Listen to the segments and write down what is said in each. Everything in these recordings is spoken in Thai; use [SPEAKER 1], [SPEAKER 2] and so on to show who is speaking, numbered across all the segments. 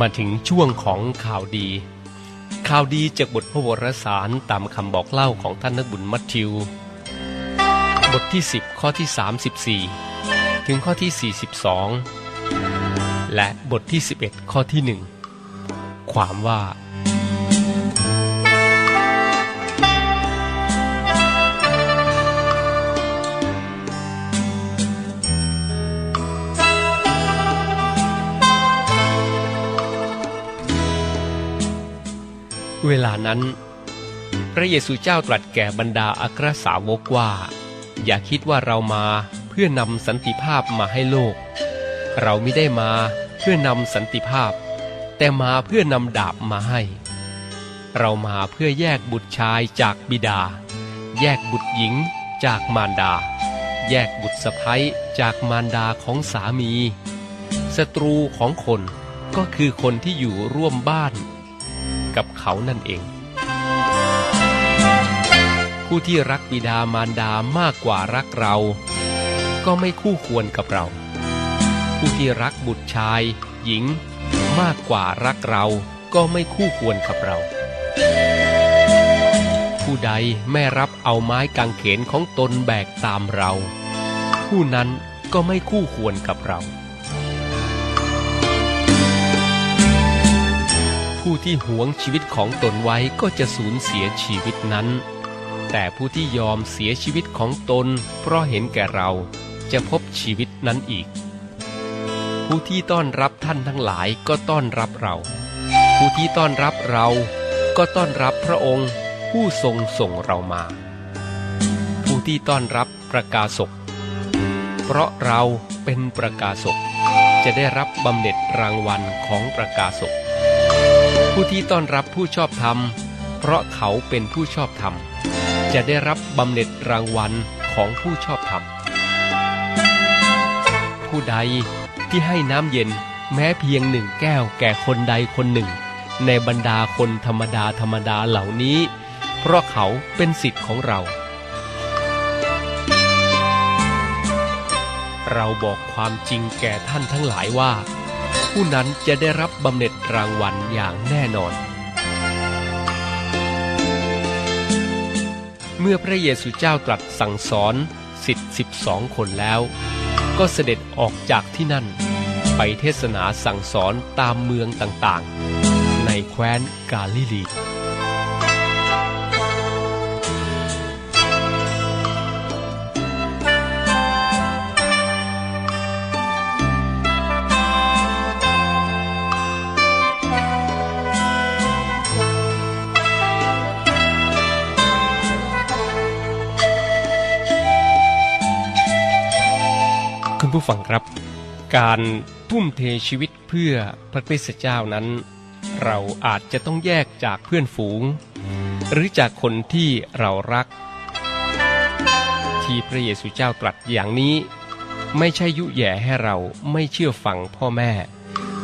[SPEAKER 1] มาถึงช่วงของข่าวดี ข่าวดีจากบทพระวรสารตามคำบอกเล่าของท่านนักบุญมัทธิว บทที่ 10 ข้อที่ 34 ถึงข้อที่ 42 และบทที่ 11 ข้อที่ 1 ความว่า เวลานั้น พระเยซูเจ้าตรัสแก่บรรดาอัครสาวกว่า อย่าคิดว่าเรามาเพื่อนำสันติภาพมาให้โลก เราไม่ได้มาเพื่อนำสันติภาพ แต่มาเพื่อนำดาบมาให้ เรามาเพื่อแยกบุตรชายจากบิดา แยกบุตรหญิงจากมารดา แยกบุตรสะใภ้จากมารดาของสามีศัตรูของคนก็คือคนที่อยู่ร่วมบ้าน กับเขานั่นเอง ผู้ที่รักบิดามารดามากกว่ารักเรา ก็ไม่คู่ควรกับเรา ผู้ที่รักบุตรชาย หญิง มากกว่ารักเรา ก็ไม่คู่ควรกับเรา ผู้ใดไม่รับเอาไม้กางเขนของตนแบกตามเรา ผู้นั้นก็ไม่คู่ควรกับเรา ผู้ที่หวงชีวิตของตนไว้ก็จะสูญเสียชีวิตนั้น แต่ผู้ที่ยอมเสียชีวิตของตน เพราะเห็นแก่เราจะพบชีวิตนั้นอีก ผู้ที่ต้อนรับท่านทั้งหลายก็ต้อนรับเรา ผู้ที่ต้อนรับเราก็ต้อนรับพระองค์ผู้ทรงส่งเรามา ผู้ที่ต้อนรับประกาศกเพราะเราเป็นประกาศกจะได้รับบำเหน็จรางวัลของประกาศก ผู้ที่ต้อนรับผู้ชอบธรรม เพราะเขาเป็นผู้ชอบธรรม จะได้รับบำเหน็จรางวัลของผู้ชอบธรรม ผู้ใดที่ให้น้ำเย็นแม้เพียงหนึ่งแก้วแก่คนใดคนหนึ่ง ในบรรดาคนธรรมดาธรรมดาเหล่านี้ เพราะเขาเป็นสิทธิ์ของเรา เราบอกความจริงแก่ท่านทั้งหลายว่า ผู้นั้นจะได้รับบำเหน็จรางวัลอย่างแน่นอน เมื่อพระเยซูเจ้าตรัสสั่งสอนสิทธิ์สิบสองคนแล้ว ก็เสด็จออกจากที่นั่น ไปเทศนาสั่งสอนตามเมืองต่างๆ ในแคว้นกาลิลี คุณผู้ฟังครับ การทุ่มเทชีวิตเพื่อพระคริสตเจ้านั้น เราอาจจะต้องแยกจากเพื่อนฝูง หรือจากคนที่เรารัก ที่พระเยซูเจ้าตรัสอย่างนี้ ไม่ใช่ยุแย่ให้เราไม่เชื่อฟังพ่อแม่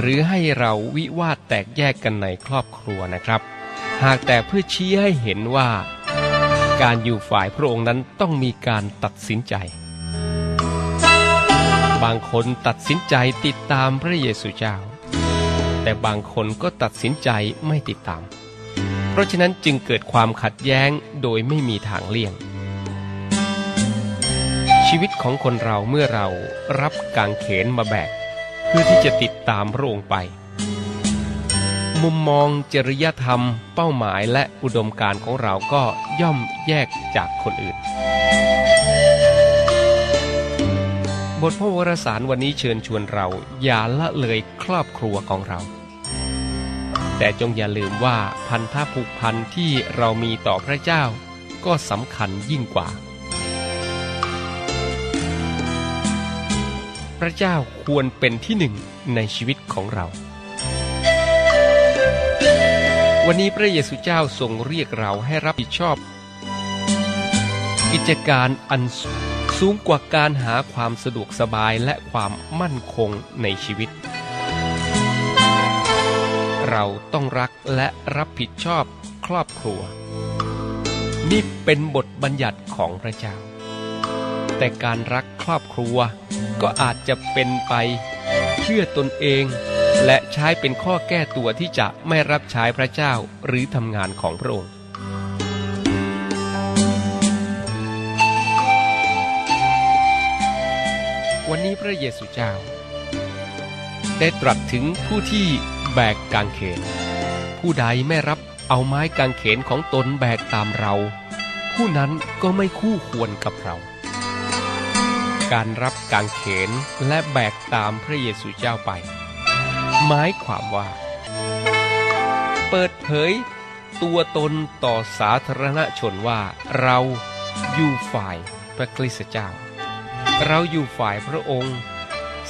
[SPEAKER 1] หรือให้เราวิวาทแตกแยกกันในครอบครัวนะครับ หากแต่เพื่อชี้ให้เห็นว่า การอยู่ฝ่ายพระองค์นั้นต้องมีการตัดสินใจางคนตัดสินใจติดตามพระเยซูเจ้า แต่บางคนก็ตัดสินใจไม่ติดตาม เพราะฉะนั้นจึงเกิดความขัดแย้งโดยไม่มีทางเลี่ยง ชีวิตของคนเราเมื่อเรารับกางเขนมาแบก เพื่อที่จะติดตามพระองค์ไป มุมมองจริยธรรม เป้าหมายและอุดมการณ์ของเราก็ย่อมแยกจากคนอื่น บทพระวรสารวันนี้เชิญชวนเรา อย่าละเลยครอบครัวของเรา แต่จงอย่าลืมว่าพันธะผูกพันที่เรามีต่อพระเจ้า ก็สำคัญยิ่งกว่า พระเจ้าควรเป็นที่หนึ่งในชีวิตของเรา วันนี้พระเยซูเจ้าทรงเรียกเราให้รับผิดชอบ กิจการอันสูงูงกว่าการหาความสะดวกสบายและความมั่นคงในชีวิต เราต้องรักและรับผิดชอบครอบครัว นี่เป็นบทบัญญัติของพระเจ้า แต่การรักครอบครัวก็อาจจะเป็นไปเพื่อตนเองและใช้เป็นข้อแก้ตัวที่จะไม่รับใช้พระเจ้าหรือทำงานของพระองค์ วันนี้พระเยซูเจ้า ได้ตรัสถึงผู้ที่แบกกางเขน ผู้ใดไม่รับเอาไม้กางเขนของตนแบกตามเรา ผู้นั้นก็ไม่คู่ควรกับเรา การรับกางเขนและแบกตามพระเยซูเจ้าไป หมายความว่า เปิดเผยตัวตนต่อสาธารณชนว่าเราอยู่ฝ่ายพระคริสตเจ้า เราอยู่ฝ่ายพระองค์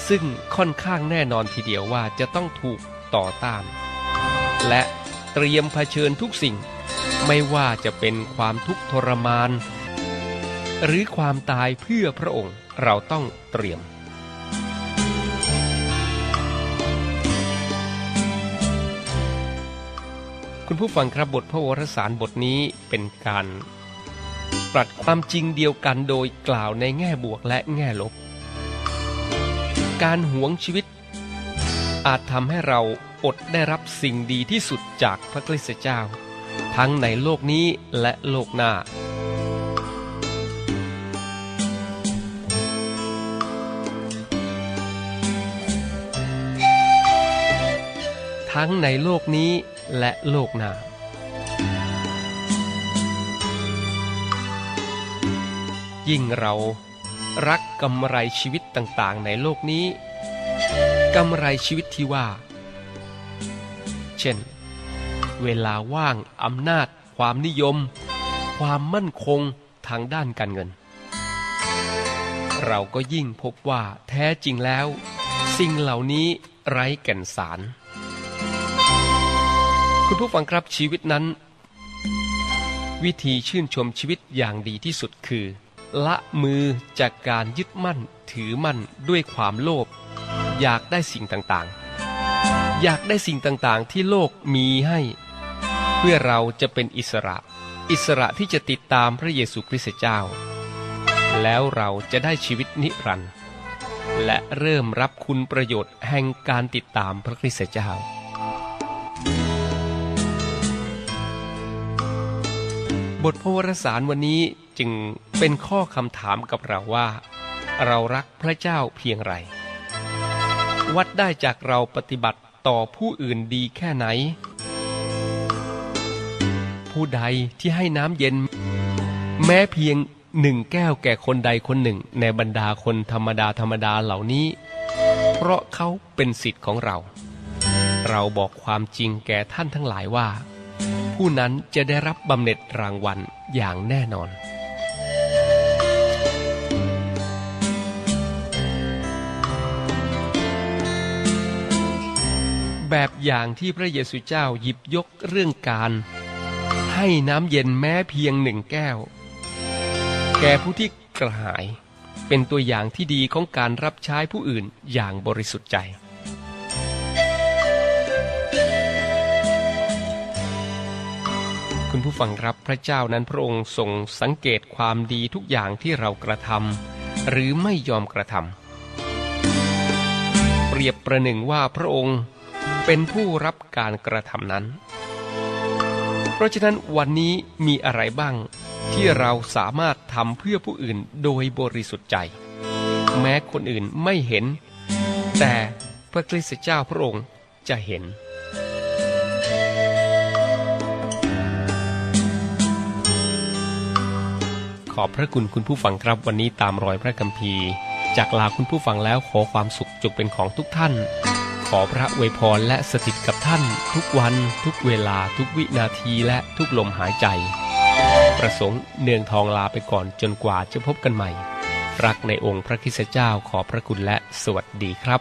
[SPEAKER 1] ซึ่งค่อนข้างแน่นอนทีเดียวว่าจะต้องถูกต่อต้าน และเตรียมเผชิญทุกสิ่ง ไม่ว่าจะเป็นความทุกข์ทรมาน หรือความตายเพื่อพระองค์เราต้องเตรียมคุณผู้ฟังครับบทพระวรสารบทนี้เป็นการ ปรัดความจริงเดียวกันโดยกล่าวในแง่บวกและแง่ลบ การหวงชีวิต อาจทำให้เราอดได้รับสิ่งดีที่สุดจากพระคริสตเจ้า ทั้งในโลกนี้และโลกหน้าทั้งในโลกนี้และโลกหน้า ยิ่งเรารักกำไรชีวิตต่างๆ ในโลกนี้กำไรชีวิตที่ว่า เช่น เวลาว่างอำนาจ ความนิยม ความมั่นคงทางด้านการเงิน เราก็ยิ่งพบว่าแท้จริงแล้ว สิ่งเหล่านี้ไร้แก่นสาร คุณผู้ฟังครับชีวิตนั้น วิธีชื่นชมชีวิตอย่างดีที่สุดคือ ละมือจากการยึดมั่นถือมั่นด้วยความโลภอยากได้สิ่งต่างๆ อยากได้สิ่งต่างๆ ที่โลกมีให้ เพื่อเราจะเป็นอิสระ อิสระที่จะติดตามพระเยซูคริสต์เจ้า แล้วเราจะได้ชีวิตนิรันดร์และเริ่มรับคุณประโยชน์แห่งการติดตามพระคริสต์เจ้า บทพระวรสารวันนี้จึง เป็นข้อคำถามกับเราว่า เรารักพระเจ้าเพียงไร วัดได้จากเราปฏิบัติต่อผู้อื่นดีแค่ไหน ผู้ใดที่ให้น้ำเย็น แม้เพียงหนึ่งแก้วแก่คนใดคนหนึ่งในบรรดาคนธรรมดาธรรมดาเหล่านี้ เพราะเขาเป็นสิทธิ์ของเรา เราบอกความจริงแก่ท่านทั้งหลายว่า ผู้นั้นจะได้รับบำเหน็จรางวัลอย่างแน่นอน แบบอย่างที่พระเยซูเจ้าหยิบยกเรื่องการ ให้น้ำเย็นแม้เพียงหนึ่งแก้ว แก่ผู้ที่กระหาย เป็นตัวอย่างที่ดีของการรับใช้ผู้อื่นอย่างบริสุทธิ์ใจ คุณผู้ฟังครับพระเจ้านั้นพระองค์ทรงสังเกตความดีทุกอย่างที่เรากระทำหรือไม่ยอมกระทำเปรียบประหนึ่งว่าพระองค์ เป็นผู้รับการกระทำนั้น เพราะฉะนั้นวันนี้มีอะไรบ้าง ที่เราสามารถทำเพื่อผู้อื่นโดยบริสุทธิ์ใจ แม้คนอื่นไม่เห็น แต่พระคริสต์เจ้าพระองค์จะเห็นขอบพระคุณคุณผู้ฟังครับวันนี้ตามรอยพระคัมภีร์ จากลาคุณผู้ฟังแล้วขอความสุขจงเป็นของทุกท่าน ขอพระอวยพรและสถิตกับท่านทุกวันทุกเวลาทุกวินาทีและทุกลมหายใจ ประสงค์เนืองทองลาไปก่อนจนกว่าจะพบกันใหม่ รักในองค์พระคิสเจ้าขอพระคุณและสวัสดีครับ